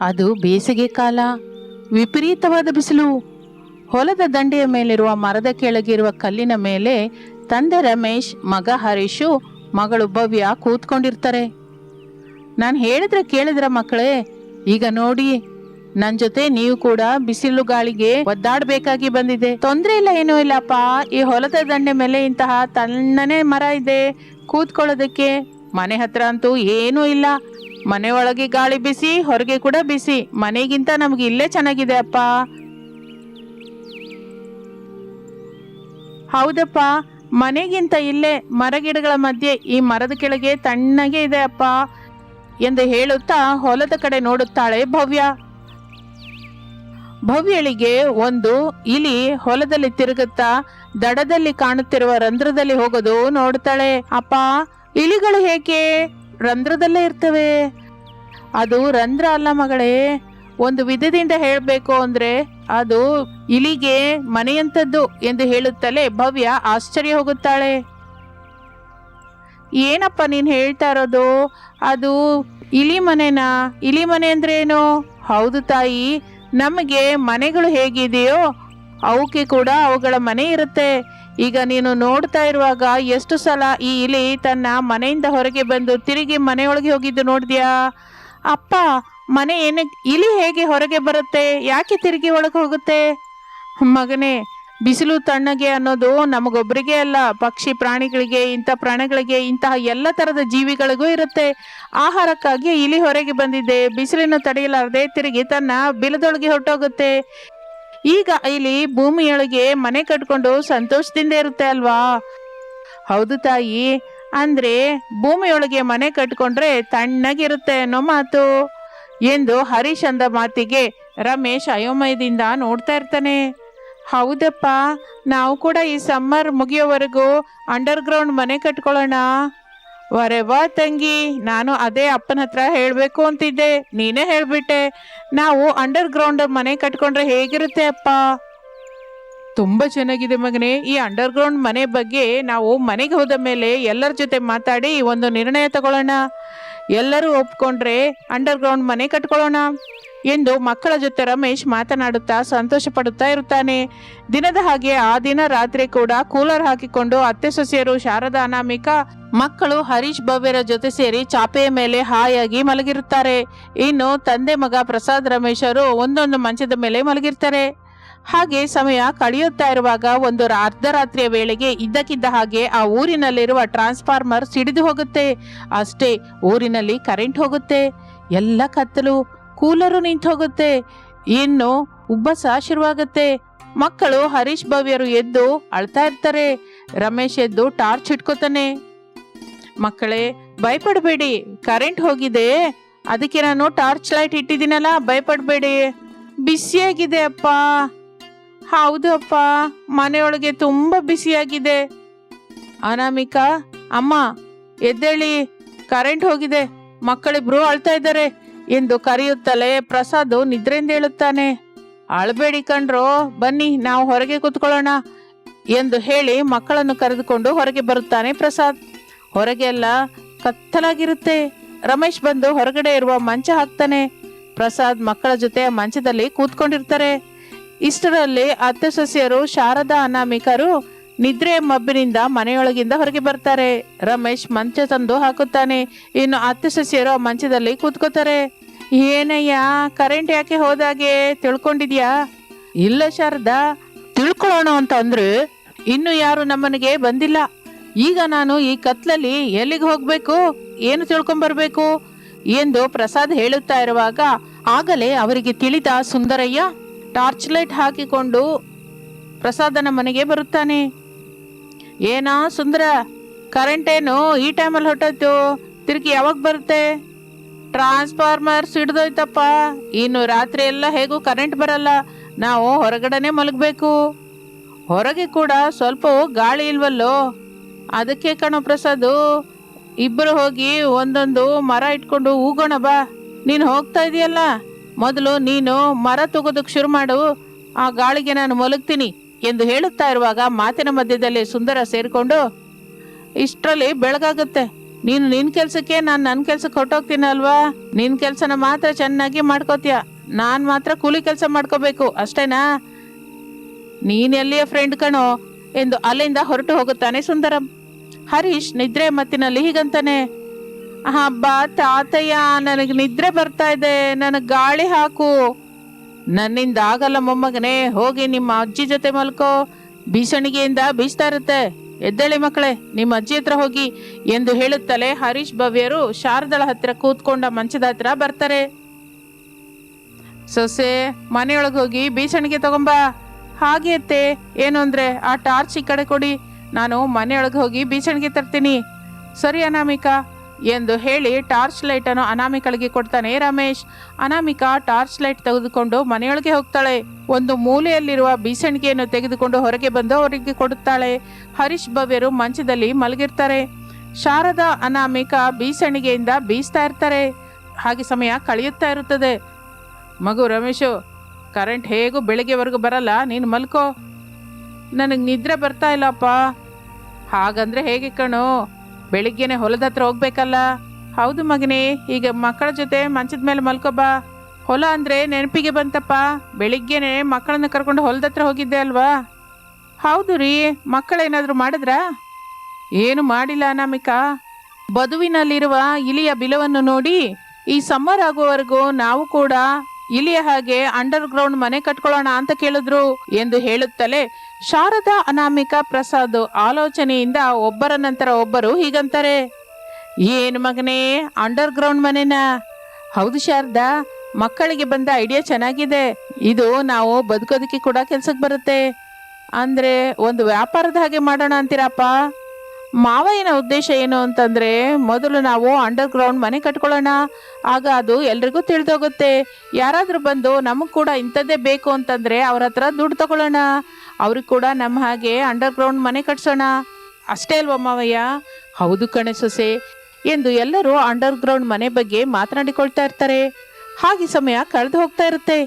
ಅದು ಬೇಸಿಗೆ ಕಾಲ, ವಿಪರೀತವಾದ ಬಿಸಿಲು. ಹೊಲದ ದಂಡೆಯ ಮೇಲಿರುವ ಮರದ ಕೆಳಗಿರುವ ಕಲ್ಲಿನ ಮೇಲೆ ತಂದೆ ರಮೇಶ್, ಮಗ ಹರೀಶು, ಮಗಳು ಭವ್ಯ ಕೂತ್ಕೊಂಡಿರ್ತಾರೆ. ನಾನು ಹೇಳಿದ್ರೆ ಕೇಳಿದ್ರ ಮಕ್ಕಳೇ, ಈಗ ನೋಡಿ ನನ್ನ ಜೊತೆ ನೀವು ಕೂಡ ಬಿಸಿಲು ಗಾಳಿಗೆ ಒದ್ದಾಡಬೇಕಾಗಿ ಬಂದಿದೆ. ತೊಂದರೆ ಇಲ್ಲ, ಏನೂ ಇಲ್ಲಪ್ಪ, ಈ ಹೊಲದ ದಂಡೆ ಮೇಲೆ ಇಂತಹ ತಣ್ಣನೆ ಮರ ಇದೆ, ಕೂತ್ಕೊಳ್ಳೋದಕ್ಕೆ ಮನೆ ಹತ್ರ ಅಂತೂ ಏನೂ ಇಲ್ಲ. ಮನೆ ಒಳಗೆ ಗಾಳಿ ಬಿಸಿ, ಹೊರಗೆ ಕೂಡ ಬಿಸಿ. ಮನೆಗಿಂತ ನಮ್ಗೆ ಇಲ್ಲೇ ಚೆನ್ನಾಗಿದೆ ಅಪ್ಪ. ಹೌದಪ್ಪ, ಮನೆಗಿಂತ ಇಲ್ಲೇ ಮರಗಿಡಗಳ ಮಧ್ಯೆ ಈ ಮರದ ಕೆಳಗೆ ತಣ್ಣಗೆ ಇದೆ ಅಪ್ಪ ಎಂದು ಹೇಳುತ್ತಾ ಹೊಲದ ಕಡೆ ನೋಡುತ್ತಾಳೆ ಭವ್ಯ. ಭವ್ಯಳಿಗೆ ಒಂದು ಇಲಿ ಹೊಲದಲ್ಲಿ ತಿರುಗುತ್ತಾ ದಡದಲ್ಲಿ ಕಾಣುತ್ತಿರುವ ರಂಧ್ರದಲ್ಲಿ ಹೋಗೋದು ನೋಡ್ತಾಳೆ ಅಪ್ಪ ಇಲಿಗಳು ಹೇಗೆ ರಂಧ್ರದಲ್ಲೇ ಇರ್ತವೆ? ಅದು ರಂಧ್ರ ಅಲ್ಲ ಮಗಳೇ, ಒಂದು ವಿಧದಿಂದ ಹೇಳಬೇಕು ಅಂದ್ರೆ ಅದು ಇಲಿಗೆ ಮನೆಯಂಥದ್ದು ಎಂದು ಹೇಳುತ್ತಲೇ ಭವ್ಯ ಆಶ್ಚರ್ಯ ಹೋಗುತ್ತಾಳೆ. ಏನಪ್ಪ ನೀನು ಹೇಳ್ತಾ ಇರೋದು? ಅದು ಇಲಿ ಮನೆನಾ? ಇಲಿ ಮನೆ ಅಂದ್ರೆ ಏನು? ಹೌದು ತಾಯಿ, ನಮಗೆ ಮನೆಗಳು ಹೇಗಿದೆಯೋ ಅವಕ್ಕೆ ಕೂಡ ಅವುಗಳ ಮನೆ ಇರುತ್ತೆ. ಈಗ ನೀನು ನೋಡ್ತಾ ಇರುವಾಗ ಎಷ್ಟು ಸಲ ಈ ಇಲಿ ತನ್ನ ಮನೆಯಿಂದ ಹೊರಗೆ ಬಂದು ತಿರುಗಿ ಮನೆಯೊಳಗೆ ಹೋಗಿದ್ದು ನೋಡಿದ್ಯಾ? ಅಪ್ಪ, ಮನೆ ಏನ, ಇಲಿ ಹೇಗೆ ಹೊರಗೆ ಬರುತ್ತೆ? ಯಾಕೆ ತಿರುಗಿ ಒಳಗೆ ಹೋಗುತ್ತೆ? ಮಗನೇ, ಬಿಸಿಲು ತಣ್ಣಗೆ ಅನ್ನೋದು ನಮಗೊಬ್ಬರಿಗೆ ಅಲ್ಲ, ಪಕ್ಷಿ ಪ್ರಾಣಿಗಳಿಗೆ, ಇಂಥ ಪ್ರಾಣಿಗಳಿಗೆ, ಇಂತಹ ಎಲ್ಲ ಥರದ ಜೀವಿಗಳಿಗೂ ಇರುತ್ತೆ. ಆಹಾರಕ್ಕಾಗಿ ಇಲಿ ಹೊರಗೆ ಬಂದಿದೆ. ಬಿಸಿಲನ್ನು ತಡೆಯಲಾರದೆ ತಿರುಗಿ ತನ್ನ ಬಿಲದೊಳಗೆ ಹೊರಟೋಗುತ್ತೆ. ಈಗ ಇಲ್ಲಿ ಭೂಮಿಯೊಳಗೆ ಮನೆ ಕಟ್ಕೊಂಡು ಸಂತೋಷದಿಂದ ಇರುತ್ತೆ ಅಲ್ವಾ? ಹೌದು ತಾಯಿ. ಅಂದ್ರೆ ಭೂಮಿಯೊಳಗೆ ಮನೆ ಕಟ್ಕೊಂಡ್ರೆ ತಣ್ಣಗಿರುತ್ತೆ ಅನ್ನೋ ಮಾತು. ಎಂದು ಹರೀಶ್ ಅಂದ ಮಾತಿಗೆ ರಮೇಶ್ ಅಯೋಮಯದಿಂದ ನೋಡ್ತಾ ಇರ್ತಾನೆ. ಹೌದಪ್ಪ, ನಾವು ಕೂಡ ಈ ಸಮ್ಮರ್ ಮುಗಿಯೋವರೆಗೂ ಅಂಡರ್ಗ್ರೌಂಡ್ ಮನೆ ಕಟ್ಕೊಳ್ಳೋಣ. ವರೆ ವಾ ತಂಗಿ, ನಾನು ಅದೇ ಅಪ್ಪನ ಹತ್ರ ಹೇಳಬೇಕು ಅಂತಿದ್ದೆ. ನೀನೇ ಹೇಳ್ಬಿಟ್ಟೆ. ನಾವು ಅಂಡರ್ಗ್ರೌಂಡ್ ಮನೆ ಕಟ್ಕೊಂಡ್ರೆ ಹೇಗಿರುತ್ತೆ ಅಪ್ಪ? ತುಂಬಾ ಚೆನ್ನಾಗಿದೆ ಮಗನೇ. ಈ ಅಂಡರ್ಗ್ರೌಂಡ್ ಮನೆ ಬಗ್ಗೆ ನಾವು ಮನೆಗೆ ಹೋದ ಮೇಲೆ ಎಲ್ಲರ ಜೊತೆ ಮಾತಾಡಿ ಒಂದು ನಿರ್ಣಯ ತಗೊಳ್ಳೋಣ. ಎಲ್ಲರೂ ಒಪ್ಕೊಂಡ್ರೆ ಅಂಡರ್ಗ್ರೌಂಡ್ ಮನೆ ಕಟ್ಕೊಳ್ಳೋಣ. ಎಂದು ಮಕ್ಕಳ ಜೊತೆ ರಮೇಶ್ ಮಾತನಾಡುತ್ತಾ ಸಂತೋಷ ಪಡುತ್ತಾ ಇರುತ್ತಾನೆ. ದಿನದ ಹಾಗೆ ಆ ದಿನ ರಾತ್ರಿ ಕೂಡ ಕೂಲರ್ ಹಾಕಿಕೊಂಡು ಅತ್ತೆ ಸೊಸೆಯರು ಶಾರದಾ, ಅನಾಮಿಕ, ಮಕ್ಕಳು ಹರೀಶ್, ಭವ್ಯರ ಜೊತೆ ಸೇರಿ ಚಾಪೆಯ ಮೇಲೆ ಹಾಯಾಗಿ ಮಲಗಿರುತ್ತಾರೆ. ಇನ್ನು ತಂದೆ ಮಗ ಪ್ರಸಾದ್ ರಮೇಶ್ ಅವರು ಒಂದೊಂದು ಮಂಚದ ಮೇಲೆ ಮಲಗಿರ್ತಾರೆ. ಹಾಗೆ ಸಮಯ ಕಳೆಯುತ್ತಾ ಇರುವಾಗ ಒಂದು ಅರ್ಧರಾತ್ರಿಯ ವೇಳೆಗೆ ಇದ್ದಕ್ಕಿದ್ದ ಹಾಗೆ ಆ ಊರಿನಲ್ಲಿರುವ ಟ್ರಾನ್ಸ್ಫಾರ್ಮರ್ ಸಿಡಿದು ಹೋಗುತ್ತೆ. ಅಷ್ಟೇ, ಊರಿನಲ್ಲಿ ಕರೆಂಟ್ ಹೋಗುತ್ತೆ. ಎಲ್ಲ ಕತ್ತಲು. ಕೂಲರು ನಿಂತು ಹೋಗುತ್ತೆ ಇನ್ನು ಉಬ್ಬಸ ಶುರುವಾಗುತ್ತೆ ಮಕ್ಕಳು ಹರೀಶ್ ಭವ್ಯರು ಎದ್ದು ಅಳ್ತಾ ಇರ್ತಾರೆ. ರಮೇಶ್ ಎದ್ದು ಟಾರ್ಚ್ ಇಟ್ಕೋತಾನೆ. ಮಕ್ಕಳೇ, ಭಯಪಡಬೇಡಿ. ಕರೆಂಟ್ ಹೋಗಿದೆ. ಅದಕ್ಕೆ ನಾನು ಟಾರ್ಚ್ ಲೈಟ್ ಇಟ್ಟಿದ್ದೀನಲ್ಲ, ಭಯಪಡಬೇಡಿ. ಬಿಸಿಯಾಗಿದೆ ಅಪ್ಪ. ಹೌದು ಅಪ್ಪ. ಮನೆಯೊಳಗೆ ತುಂಬಾ ಬಿಸಿಯಾಗಿದೆ. ಅನಾಮಿಕಾ, ಅಮ್ಮ, ಎದ್ದೇಳಿ. ಕರೆಂಟ್ ಹೋಗಿದೆ. ಮಕ್ಕಳಿಬ್ರು ಅಳ್ತಾ ಇದ್ದಾರೆ. ಎಂದು ಕರೆಯುತ್ತಲೇ ಪ್ರಸಾದ್ ನಿದ್ರೆಯಿಂದ ಹೇಳುತ್ತಾನೆ, ಅಳಬೇಡಿ ಕಣ್ರೋ, ಬನ್ನಿ, ನಾವು ಹೊರಗೆ ಕೂತ್ಕೊಳ್ಳೋಣ ಎಂದು ಹೇಳಿ ಮಕ್ಕಳನ್ನು ಕರೆದುಕೊಂಡು ಹೊರಗೆ ಬರುತ್ತಾನೆ ಪ್ರಸಾದ್. ಹೊರಗೆ ಎಲ್ಲ ಕತ್ತಲಾಗಿರುತ್ತೆ. ರಮೇಶ್ ಬಂದು ಹೊರಗಡೆ ಇರುವ ಮಂಚ ಹಾಕ್ತಾನೆ. ಪ್ರಸಾದ್ ಮಕ್ಕಳ ಜೊತೆ ಮಂಚದಲ್ಲಿ ಕೂತ್ಕೊಂಡಿರ್ತಾರೆ. ಇಷ್ಟರಲ್ಲಿ ಅತ್ತೆ ಸೊಸೆಯರು ಶಾರದಾ ಅನಾಮಿಕರು ನಿದ್ರೆಯ ಮಬ್ಬಿನಿಂದ ಮನೆಯೊಳಗಿಂದ ಹೊರಗೆ ಬರ್ತಾರೆ. ರಮೇಶ್ ಮಂಚ ತಂದು ಹಾಕುತ್ತಾನೆ. ಇನ್ನು ಅತ್ತೆ ಸಸ್ಯರು ಆ ಮಂಚದಲ್ಲಿ ಕೂತ್ಕೋತಾರೆ. ಏನಯ್ಯ ಕರೆಂಟ್ ಯಾಕೆ ಹೋದಾಗೆ? ತಿಳ್ಕೊಂಡಿದ್ಯಾ? ಇಲ್ಲ ಶಾರದಾ, ತಿಳ್ಕೊಳ್ಳೋಣ ಅಂತ ಅಂದ್ರೆ ಇನ್ನು ಯಾರು ನಮ್ಮನೆಗೆ ಬಂದಿಲ್ಲ. ಈಗ ನಾನು ಈ ಕತ್ಲಲ್ಲಿ ಎಲ್ಲಿಗೆ ಹೋಗ್ಬೇಕು? ಏನು ತಿಳ್ಕೊಂಬರ್ಬೇಕು? ಎಂದು ಪ್ರಸಾದ್ ಹೇಳುತ್ತಾ ಇರುವಾಗ ಆಗಲೇ ಅವರಿಗೆ ತಿಳಿದ ಸುಂದರಯ್ಯ ಟಾರ್ಚ್ ಲೈಟ್ ಹಾಕಿಕೊಂಡು ಪ್ರಸಾದನ ಮನೆಗೆ ಬರುತ್ತಾನೆ. ಏನಾ ಸುಂದರ ಕರೆಂಟ್ ಏನು ಈ ಟೈಮಲ್ಲಿ ಹೊಟ್ಟೋಯ್ತು? ತಿರುಗಿ ಯಾವಾಗ ಬರುತ್ತೆ? ಟ್ರಾನ್ಸ್ಫಾರ್ಮರ್ ಸಿಡ್ದೋಯ್ತಪ್ಪ ಇನ್ನು ರಾತ್ರಿ ಎಲ್ಲ ಹೇಗೂ ಕರೆಂಟ್ ಬರಲ್ಲ. ನಾವು ಹೊರಗಡೆನೆ ಮಲಗಬೇಕು. ಹೊರಗೆ ಕೂಡ ಸ್ವಲ್ಪ ಗಾಳಿ ಇಲ್ವಲ್ಲೋ? ಅದಕ್ಕೆ ಕಣೋ ಪ್ರಸಾದು ಇಬ್ಬರು ಹೋಗಿ ಒಂದೊಂದು ಮರ ಇಟ್ಕೊಂಡು ಹೂಗೋಣ ಬಾ. ನೀನು ಹೋಗ್ತಾ ಇದೆಯಲ್ಲ? ಮೊದಲು ನೀನು ಮರ ತಗೋದಕ್ಕೆ ಶುರು ಮಾಡು. ಆ ಗಾಳಿಗೆ ನಾನು ಮಲಗ್ತೀನಿ. ಎಂದು ಹೇಳುತ್ತಾ ಇರುವಾಗ ಮಾತಿನ ಮಧ್ಯದಲ್ಲಿ ಸುಂದರ ಸೇರಿಕೊಂಡು, ಇಷ್ಟರಲ್ಲಿ ಬೆಳಗಾಗುತ್ತೆ. ನೀನು ನಿನ್ನ ಕೆಲಸಕ್ಕೆ, ನಾನು ನನ್ನ ಕೆಲ್ಸಕ್ಕೆ ಹೊಟ್ಟೋಗ್ತೀನಲ್ವಾ ನಿನ್ನ ಕೆಲಸನ ಮಾತ್ರ ಚೆನ್ನಾಗಿ ಮಾಡ್ಕೋತೀಯ? ನಾನು ಮಾತ್ರ ಕೂಲಿ ಕೆಲಸ ಮಾಡ್ಕೋಬೇಕು, ಅಷ್ಟೇನಾ? ನೀನೆಲ್ಲಿಯ ಫ್ರೆಂಡ್ ಕಣೋ? ಎಂದು ಅಲ್ಲಿಂದ ಹೊರಟು ಹೋಗುತ್ತಾನೆ ಸುಂದರಂ. ಹರೀಶ್, ನಿದ್ರೆ ಮತ್ತಿನಲ್ಲಿ ಹೀಗಂತಾನೆ. ಹಬ್ಬ ತಾತಯ್ಯ, ನನಗೆ ನಿದ್ರೆ ಬರ್ತಾ ಇದೆ. ನನಗೆ ಗಾಳಿ ಹಾಕು. ನನ್ನಿಂದ ಆಗಲ್ಲ ಮೊಮ್ಮಗನೇ, ಹೋಗಿ ನಿಮ್ಮ ಅಜ್ಜಿ ಜೊತೆ ಮಲ್ಕೋ. ಬೀಸಣಿಗೆಯಿಂದ ಬೀಸ್ತಾ ಇರುತ್ತೆ. ಎದ್ದೇಳಿ ಮಕ್ಕಳೇ, ನಿಮ್ಮ ಅಜ್ಜಿ ಹತ್ರ ಹೋಗಿ ಎಂದು ಹೇಳುತ್ತಲೇ ಹರೀಶ್ ಭವ್ಯರು ಶಾರದಳ ಹತ್ರ ಕೂತ್ಕೊಂಡ ಮಂಚದ ಹತ್ರ ಬರ್ತಾರೆ. ಸೊಸೆ, ಮನೆಯೊಳಗೆ ಹೋಗಿ ಬೀಸಣಿಗೆ ತಗೊಂಬ. ಹಾಗೆ ಅತ್ತೆ, ಏನು ಅಂದರೆ, ಆ ಟಾರ್ಚ್ ಈ ಕಡೆ ಕೊಡಿ. ನಾನು ಮನೆಯೊಳಗೆ ಹೋಗಿ ಬೀಸಣಿಗೆ ತರ್ತೀನಿ. ಸರಿ ಅನಾಮಿಕಾ ಎಂದು ಹೇಳಿ ಟಾರ್ಚ್ ಲೈಟ್ ಅನ್ನು ಅನಾಮಿಕಳಿಗೆ ಕೊಡ್ತಾನೆ ರಮೇಶ್. ಅನಾಮಿಕಾ ಟಾರ್ಚ್ ಲೈಟ್ ತೆಗೆದುಕೊಂಡು ಮನೆಯೊಳಗೆ ಹೋಗ್ತಾಳೆ. ಒಂದು ಮೂಲೆಯಲ್ಲಿರುವ ಬೀಸಣಿಗೆಯನ್ನು ತೆಗೆದುಕೊಂಡು ಹೊರಗೆ ಬಂದು ಅವರಿಗೆ ಕೊಡುತ್ತಾಳೆ. ಹರೀಶ್ ಭವ್ಯರು ಮಂಚದಲ್ಲಿ ಮಲಗಿರ್ತಾರೆ. ಶಾರದಾ, ಅನಾಮಿಕಾ ಬೀಸಣಿಗೆಯಿಂದ ಬೀಸ್ತಾ ಇರ್ತಾರೆ. ಹಾಗೆ ಸಮಯ ಕಳೆಯುತ್ತಾ ಇರುತ್ತದೆ. ಮಗು ರಮೇಶು, ಕರೆಂಟ್ ಹೇಗೂ ಬೆಳಗ್ಗೆವರೆಗೂ ಬರಲ್ಲ, ನೀನು ಮಲ್ಕೋ. ನನಗೆ ನಿದ್ರೆ ಬರ್ತಾ ಇಲ್ಲಪ್ಪ. ಹಾಗಂದ್ರೆ ಹೇಗೆ ಕಣು? ಬೆಳಿಗ್ಗೆನೆ ಹೊಲದ ಹತ್ರ ಹೋಗ್ಬೇಕಲ್ಲ? ಹೌದು ಮಗನೇ, ಈಗ ಮಕ್ಕಳ ಜೊತೆ ಮಂಚದ ಮೇಲೆ ಮಲ್ಕೋಬಾ ಹೊಲ ಅಂದ್ರೆ ನೆನಪಿಗೆ ಬಂತಪ್ಪ. ಬೆಳಿಗ್ಗೆನೆ ಮಕ್ಕಳನ್ನ ಕರ್ಕೊಂಡು ಹೊಲದ ಹತ್ರ ಹೋಗಿದ್ದೆ ಅಲ್ವಾ? ಹೌದು ರೀ, ಮಕ್ಕಳೇನಾದರೂ ಮಾಡಿದ್ರಾ? ಏನು ಮಾಡಿಲ್ಲ ಅನಾಮಿಕಾ. ಬದುವಿನಲ್ಲಿರುವ ಇಲಿಯ ಬಿಲವನ್ನು ನೋಡಿ ಈ ಸಮ್ಮರ್ ಆಗುವವರೆಗೂ ನಾವು ಕೂಡ ಇಲಿಯ ಹಾಗೆ ಅಂಡರ್ ಗ್ರೌಂಡ್ ಮನೆ ಕಟ್ಕೊಳ್ಳೋಣ ಅಂತ ಕೇಳಿದ್ರು ಎಂದು ಹೇಳುತ್ತಲೇ ಶಾರದಾ ಅನಾಮಿಕ ಪ್ರಸಾದ್ ಆಲೋಚನೆಯಿಂದ ಒಬ್ಬರ ನಂತರ ಒಬ್ಬರು ಹೀಗಂತಾರೆ. ಏನು ಮಗನೇ ಅಂಡರ್ ಗ್ರೌಂಡ್ ಮನೆನಾ? ಹೌದು ಶಾರದಾ, ಮಕ್ಕಳಿಗೆ ಬಂದ ಐಡಿಯಾ ಚೆನ್ನಾಗಿದೆ. ಇದು ನಾವು ಬದುಕೋದಕ್ಕೆ ಕೂಡ ಕೆಲ್ಸಕ್ಕೆ ಬರುತ್ತೆ. ಅಂದ್ರೆ ಒಂದು ವ್ಯಾಪಾರದ ಹಾಗೆ ಮಾಡೋಣ ಅಂತೀರಪ್ಪ? ಮಾವಯ್ಯನ ಉದ್ದೇಶ ಏನು ಅಂತಂದರೆ, ಮೊದಲು ನಾವು ಅಂಡರ್ ಗ್ರೌಂಡ್ ಮನೆ ಕಟ್ಕೊಳ್ಳೋಣ. ಆಗ ಅದು ಎಲ್ರಿಗೂ ತಿಳಿದೋಗುತ್ತೆ. ಯಾರಾದರೂ ಬಂದು ನಮಗೆ ಕೂಡ ಇಂಥದ್ದೇ ಬೇಕು ಅಂತಂದರೆ ಅವ್ರ ಹತ್ರ ದುಡ್ಡು ತಗೊಳ್ಳೋಣ. ಅವ್ರಿಗೆ ಕೂಡ ನಮ್ಮ ಹಾಗೆ ಅಂಡರ್ ಗ್ರೌಂಡ್ ಮನೆ ಕಟ್ಸೋಣ. ಅಷ್ಟೇ ಅಲ್ವಾ ಮಾವಯ್ಯ? ಹೌದು ಕಣೆ ಸೊಸೆ. ಎಂದು ಎಲ್ಲರೂ ಅಂಡರ್ ಗ್ರೌಂಡ್ ಮನೆ ಬಗ್ಗೆ ಮಾತನಾಡಿಕೊಳ್ತಾ ಇರ್ತಾರೆ. ಹಾಗೆ ಸಮಯ ಕಳೆದು ಹೋಗ್ತಾ ಇರುತ್ತೆ.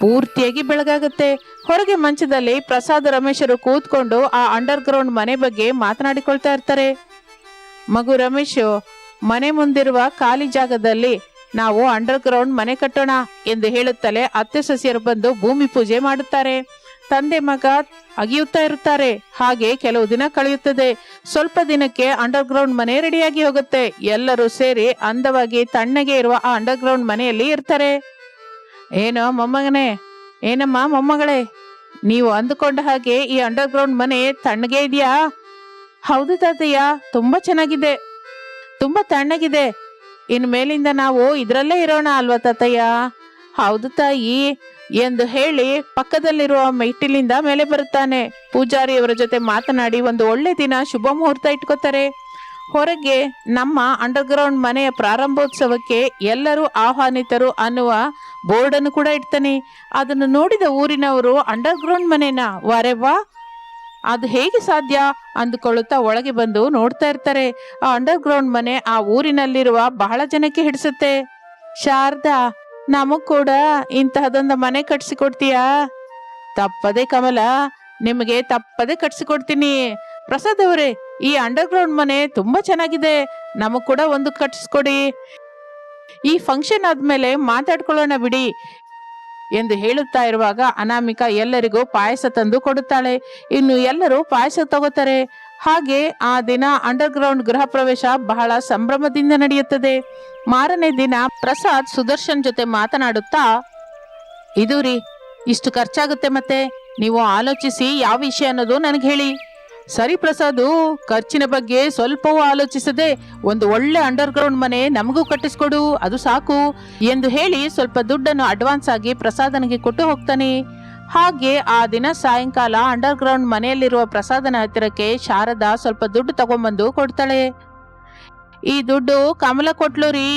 ಪೂರ್ತಿಯಾಗಿ ಬೆಳಗಾಗುತ್ತೆ. ಹೊರಗೆ ಮಂಚದಲ್ಲಿ ಪ್ರಸಾದ್ ರಮೇಶರು ಕೂತ್ಕೊಂಡು ಆ ಅಂಡರ್ ಗ್ರೌಂಡ್ ಮನೆ ಬಗ್ಗೆ ಮಾತನಾಡಿಕೊಳ್ತಾ ಇರ್ತಾರೆ. ಮಗು ರಮೇಶ್, ಮನೆ ಮುಂದಿರುವ ಖಾಲಿ ಜಾಗದಲ್ಲಿ ನಾವು ಅಂಡರ್ ಗ್ರೌಂಡ್ ಮನೆ ಕಟ್ಟೋಣ ಎಂದು ಹೇಳುತ್ತಲೇ ಅತ್ತೆ ಸಸ್ಯರು ಬಂದು ಭೂಮಿ ಪೂಜೆ ಮಾಡುತ್ತಾರೆ. ತಂದೆ ಮಗ ಅಗಿಯುತ್ತಾ ಇರುತ್ತಾರೆ. ಹಾಗೆ ಕೆಲವು ದಿನ ಕಳೆಯುತ್ತದೆ. ಸ್ವಲ್ಪ ದಿನಕ್ಕೆ ಅಂಡರ್ ಗ್ರೌಂಡ್ ಮನೆ ರೆಡಿಯಾಗಿ ಹೋಗುತ್ತೆ. ಎಲ್ಲರೂ ಸೇರಿ ಅಂದವಾಗಿ ತಣ್ಣಗೆ ಇರುವ ಆ ಅಂಡರ್ ಗ್ರೌಂಡ್ ಮನೆಯಲ್ಲಿ ಇರ್ತಾರೆ. ಏನೋ ಮೊಮ್ಮಗನೇ ಏನಮ್ಮ ಮೊಮ್ಮಗಳೇ, ನೀವು ಅಂದುಕೊಂಡ ಹಾಗೆ ಈ ಅಂಡರ್ ಗ್ರೌಂಡ್ ಮನೆ ತಣ್ಣಗೆ ಇದೆಯಾ? ಹೌದು ತಾತಯ್ಯ, ತುಂಬಾ ಚೆನ್ನಾಗಿದೆ. ತುಂಬಾ ತಣ್ಣಗಿದೆ. ಇನ್ ಮೇಲಿಂದ ನಾವು ಇದ್ರಲ್ಲೇ ಇರೋಣ ಅಲ್ವಾ ತಾತಯ್ಯ? ಹೌದು ತಾಯಿ, ಎಂದು ಹೇಳಿ ಪಕ್ಕದಲ್ಲಿರುವ ಮೆಟ್ಟಿಲಿಂದ ಮೇಲೆ ಬರುತ್ತಾನೆ. ಪೂಜಾರಿಯವರ ಜೊತೆ ಮಾತನಾಡಿ ಒಂದು ಒಳ್ಳೆ ದಿನ ಶುಭ ಮುಹೂರ್ತ ಇಟ್ಕೋತಾರೆ. ಹೊರಗೆ ನಮ್ಮ ಅಂಡರ್ಗ್ರೌಂಡ್ ಮನೆಯ ಪ್ರಾರಂಭೋತ್ಸವಕ್ಕೆ ಎಲ್ಲರೂ ಆಹ್ವಾನಿತರು ಅನ್ನುವ ಬೋರ್ಡನ್ನು ಕೂಡ ಇಡ್ತಾನೆ. ಅದನ್ನು ನೋಡಿದ ಊರಿನವರು ಅಂಡರ್ಗ್ರೌಂಡ್ ಮನೆನಾ? ವಾರೆ ವಾ. ಅದು ಹೇಗೆ ಸಾಧ್ಯ ಅಂದುಕೊಳ್ಳುತ್ತಾ ಒಳಗೆ ಬಂದು ನೋಡ್ತಾ ಇರ್ತಾರೆ. ಆ ಅಂಡರ್ಗ್ರೌಂಡ್ ಮನೆ ಆ ಊರಿನಲ್ಲಿರುವ ಬಹಳ ಜನಕ್ಕೆ ಹಿಡಿಸುತ್ತೆ. ಶಾರದಾ, ನಮಗ್ ಕೂಡ ಇಂತಹದೊಂದು ಮನೆ ಕಟ್ಸಿಕೊಡ್ತೀಯಾ? ತಪ್ಪದೆ ಕಮಲ, ನಿಮಗೆ ತಪ್ಪದೆ ಕಟ್ಸಿಕೊಡ್ತೀನಿ. ಪ್ರಸಾದ್ ಅವರೇ ಈ ಅಂಡರ್ಗ್ರೌಂಡ್ ಮನೆ ತುಂಬಾ ಚೆನ್ನಾಗಿದೆ. ನಮಗ್ ಕೂಡ ಒಂದು ಕಟ್ಸ್ಕೊಡಿ. ಈ ಫಂಕ್ಷನ್ ಆದ್ಮೇಲೆ ಮಾತಾಡ್ಕೊಳ್ಳೋಣ ಬಿಡಿ ಎಂದು ಹೇಳುತ್ತಾ ಇರುವಾಗ ಅನಾಮಿಕಾ ಎಲ್ಲರಿಗೂ ಪಾಯಸ ತಂದು ಕೊಡುತ್ತಾಳೆ. ಇನ್ನು ಎಲ್ಲರೂ ಪಾಯಸ ತಗೋತಾರೆ. ಹಾಗೆ ಆ ದಿನ ಅಂಡರ್ಗ್ರೌಂಡ್ ಗೃಹ ಪ್ರವೇಶ ಬಹಳ ಸಂಭ್ರಮದಿಂದ ನಡೆಯುತ್ತದೆ. ಮಾರನೇ ದಿನ ಪ್ರಸಾದ್ ಸುದರ್ಶನ್ ಜೊತೆ ಮಾತನಾಡುತ್ತಾ, ಇದು ರೀ, ಇಷ್ಟು ಖರ್ಚಾಗುತ್ತೆ ಮತ್ತೆ, ನೀವು ಆಲೋಚಿಸಿ ಯಾವ ವಿಷಯ ಅನ್ನೋದು ನನಗೆ ಹೇಳಿ. ಸರಿ ಪ್ರಸಾದು ಖರ್ಚಿನ ಬಗ್ಗೆ ಸ್ವಲ್ಪವೂ ಆಲೋಚಿಸದೆ ಒಂದು ಒಳ್ಳೆ ಅಂಡರ್ಗ್ರೌಂಡ್ ಮನೆ ನಮಗೂ ಕಟ್ಟಿಸ್ಕೊಡು, ಅದು ಸಾಕು ಎಂದು ಹೇಳಿ ಸ್ವಲ್ಪ ದುಡ್ಡನ್ನು ಅಡ್ವಾನ್ಸ್ ಆಗಿ ಪ್ರಸಾದನಿಗೆ ಕೊಟ್ಟು ಹೋಗ್ತಾನೆ. ಹಾಗೆ ಆ ದಿನ ಸಾಯಂಕಾಲ ಅಂಡರ್ಗ್ರೌಂಡ್ ಮನೆಯಲ್ಲಿರುವ ಪ್ರಸಾದನ ಹತ್ತಿರಕ್ಕೆ ಶಾರದಾ ಸ್ವಲ್ಪ ದುಡ್ಡು ತಗೊಂಬಂದು ಕೊಡ್ತಾಳೆ. ಈ ದುಡ್ಡು ಕಮಲ ಕೊಟ್ಲು ರೀ.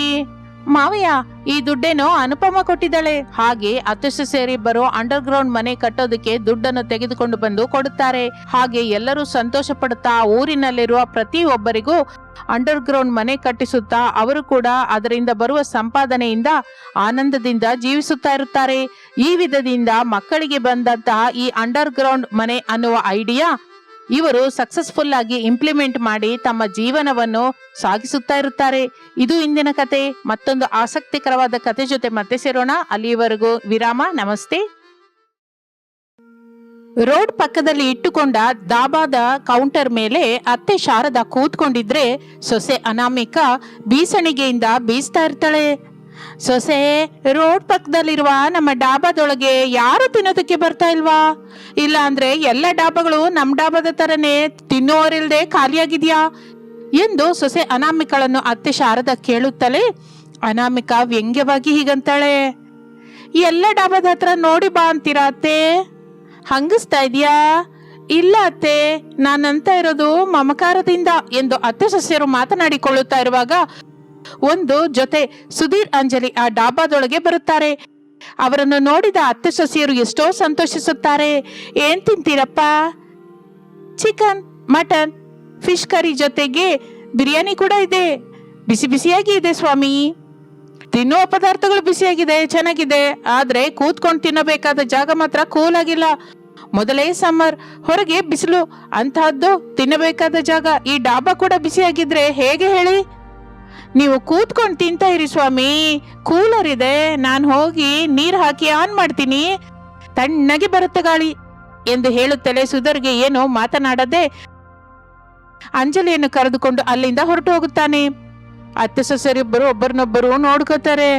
ಮಾವಯ್ಯ, ಈ ದುಡ್ಡೇನೋ ಅನುಪಮ ಕೊಟ್ಟಿದ್ದಾಳೆ. ಹಾಗೆ ಅತ್ತೆ ಸೇರಿ ಬರೋ ಅಂಡರ್ ಗ್ರೌಂಡ್ ಮನೆ ಕಟ್ಟೋದಕ್ಕೆ ದುಡ್ಡನ್ನು ತೆಗೆದುಕೊಂಡು ಬಂದು ಕೊಡುತ್ತಾರೆ. ಹಾಗೆ ಎಲ್ಲರೂ ಸಂತೋಷ ಪಡುತ್ತಾ ಊರಿನಲ್ಲಿರುವ ಪ್ರತಿ ಒಬ್ಬರಿಗೂ ಅಂಡರ್ ಗ್ರೌಂಡ್ ಮನೆ ಕಟ್ಟಿಸುತ್ತಾ ಅವರು ಕೂಡ ಅದರಿಂದ ಬರುವ ಸಂಪಾದನೆಯಿಂದ ಆನಂದದಿಂದ ಜೀವಿಸುತ್ತಾ ಇರುತ್ತಾರೆ. ಈ ವಿಧದಿಂದ ಮಕ್ಕಳಿಗೆ ಬಂದಂತಹ ಈ ಅಂಡರ್ ಗ್ರೌಂಡ್ ಮನೆ ಅನ್ನುವ ಐಡಿಯಾ ಇವರು ಸಕ್ಸಸ್ಫುಲ್ ಆಗಿ ಇಂಪ್ಲಿಮೆಂಟ್ ಮಾಡಿ ತಮ್ಮ ಜೀವನವನ್ನು ಸಾಗಿಸುತ್ತಾ ಇರುತ್ತಾರೆ. ಇದು ಇಂದಿನ ಕತೆ. ಮತ್ತೊಂದು ಆಸಕ್ತಿಕರವಾದ ಕತೆ ಜೊತೆ ಮತ್ತೆ ಸೇರೋಣ. ಅಲ್ಲಿಯವರೆಗೂ ವಿರಾಮ. ನಮಸ್ತೆ. ರೋಡ್ ಪಕ್ಕದಲ್ಲಿ ಇಟ್ಟುಕೊಂಡ ದಾಬಾದ ಕೌಂಟರ್ ಮೇಲೆ ಅತ್ತೆ ಶಾರದಾ ಕೂತ್ಕೊಂಡಿದ್ರೆ ಸೊಸೆ ಅನಾಮಿಕ ಬೀಸಣಿಗೆಯಿಂದ ಬೀಸ್ತಾ ಇರ್ತಾಳೆ. ಸೊಸೆ, ರೋಡ್ ಪಕ್ಕದಲ್ಲಿರುವ ನಮ್ಮ ಡಾಬಾದೊಳಗೆ ಯಾರು ತಿನ್ನೋದಕ್ಕೆ ಬರ್ತಾ ಇಲ್ವಾ? ಇಲ್ಲ ಅಂದ್ರೆ ಎಲ್ಲ ಡಾಬಾಗಳು ನಮ್ಮ ಡಾಬಾದ ತರನೇ ತಿನ್ನೋರಿಲ್ದೆ ಖಾಲಿಯಾಗಿದ್ಯಾ? ಎಂದು ಸೊಸೆ ಅನಾಮಿಕಳನ್ನು ಅತ್ತೆ ಶಾರದ ಕೇಳುತ್ತಲೇ, ಅನಾಮಿಕ ವ್ಯಂಗ್ಯವಾಗಿ ಹೀಗಂತಾಳೆ, ಎಲ್ಲ ಡಾಬಾದ ಹತ್ರ ನೋಡಿ ಬಾ ಅಂತೀರಾ ಅತ್ತೆ? ಹಂಗಿಸ್ತಾ ಇದೆಯಾ ಇಲ್ಲ ಅತ್ತೆ, ನಾನಂತ ಇರೋದು ಮಮಕಾರದಿಂದ ಎಂದು ಅತ್ತೆ ಸೊಸೆಯರು ಮಾತನಾಡಿಕೊಳ್ಳುತ್ತಾ ಇರುವಾಗ ಒಂದು ಜೊತೆ ಸುಧೀರ್ ಅಂಜಲಿ ಆ ಡಾಬಾದೊಳಗೆ ಬರುತ್ತಾರೆ. ಅವರನ್ನು ನೋಡಿದ ಅತ್ತೆ ಸೊಸೆಯರು ಎಷ್ಟೋ ಸಂತೋಷಿಸುತ್ತಾರೆ. ಏನ್ ತಿಂತೀರಪ್ಪ? ಚಿಕನ್, ಮಟನ್, ಫಿಶ್ ಕರಿ ಜೊತೆಗೆ ಬಿರಿಯಾನಿ ಕೂಡ ಇದೆ. ಬಿಸಿ ಬಿಸಿಯಾಗಿ ಇದೆ ಸ್ವಾಮಿ. ತಿನ್ನುವ ಪದಾರ್ಥಗಳು ಬಿಸಿಯಾಗಿದೆ, ಚೆನ್ನಾಗಿದೆ. ಆದ್ರೆ ಕೂತ್ಕೊಂಡು ತಿನ್ನಬೇಕಾದ ಜಾಗ ಮಾತ್ರ ಕೂಲ್ ಆಗಿಲ್ಲ ಮೊದಲೇ ಸಮ್ಮರ್, ಹೊರಗೆ ಬಿಸಿಲು ಅಂತಹದ್ದು ತಿನ್ನಬೇಕಾದ ಜಾಗ ಈ ಡಾಬಾ ಕೂಡ ಬಿಸಿಯಾಗಿದ್ರೆ ಹೇಗೆ ಹೇಳಿ? ನೀವು ಕೂತ್ಕೊಂಡು ತಿಂತಾ ಇರಿ ಸ್ವಾಮಿ. ಕೂಲರ್ ಇದೆ. ನಾನು ಹೋಗಿ ನೀರು ಹಾಕಿ ಆನ್ ಮಾಡ್ತೀನಿ. ತಣ್ಣಗೆ ಬರುತ್ತೆ ಗಾಳಿ ಎಂದು ಹೇಳುತ್ತಲೇ ಸುಧರ್ಗೆ ಏನೋ ಮಾತನಾಡದೆ ಅಂಜಲಿಯನ್ನು ಕರೆದುಕೊಂಡು ಅಲ್ಲಿಂದ ಹೊರಟು ಹೋಗುತ್ತಾನೆ. ಅತ್ತೆ ಸೊಸರಿಬ್ಬರು ಒಬ್ಬರನ್ನೊಬ್ಬರು ನೋಡ್ಕೋತಾರೆ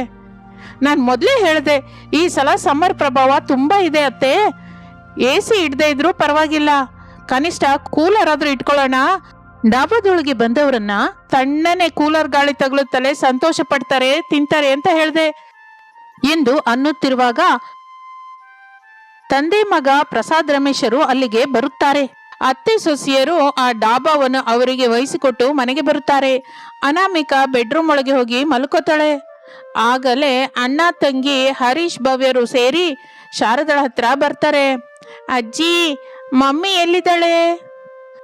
ನಾನು ಮೊದಲೇ ಹೇಳಿದೆ, ಈ ಸಲ ಸಮ್ಮರ್ ಪ್ರಭಾವ ತುಂಬಾ ಇದೆ ಅತ್ತೆ. ಎ ಸಿ ಇಡದೆ ಇದ್ರೂ ಪರವಾಗಿಲ್ಲ. ಕನಿಷ್ಠ ಕೂಲರ್ ಆದ್ರೂ ಇಟ್ಕೊಳ್ಳೋಣ. ಡಾಬಾದೊಳಗೆ ಬಂದವರನ್ನ ತಣ್ಣನೆ ಕೂಲರ್ ಗಾಳಿ ತಗುಲುತ್ತಲೇ ಸಂತೋಷ ಪಡ್ತಾರೆ, ತಿಂತಾರೆ ಅಂತ ಹೇಳಿದೆ. ಎಂದು ಅನ್ನುತ್ತಿರುವಾಗ ತಂದೆ ಮಗ ಪ್ರಸಾದ್ ರಮೇಶರು ಅಲ್ಲಿಗೆ ಬರುತ್ತಾರೆ. ಅತ್ತೆ ಸೊಸೆಯರು ಆ ಡಾಬಾವನ್ನು ಅವರಿಗೆ ವಹಿಸಿಕೊಟ್ಟು ಮನೆಗೆ ಬರುತ್ತಾರೆ. ಅನಾಮಿಕಾ ಬೆಡ್ರೂಮ್ ಒಳಗೆ ಹೋಗಿ ಮಲ್ಕೋತಾಳೆ. ಆಗಲೇ ಅಣ್ಣ ತಂಗಿ ಹರೀಶ್ ಭವ್ಯರು ಸೇರಿ ಶಾರದಳ ಹತ್ರ ಬರ್ತಾರೆ. ಅಜ್ಜಿ, ಮಮ್ಮಿ ಎಲ್ಲಿದ್ದಾಳೆ?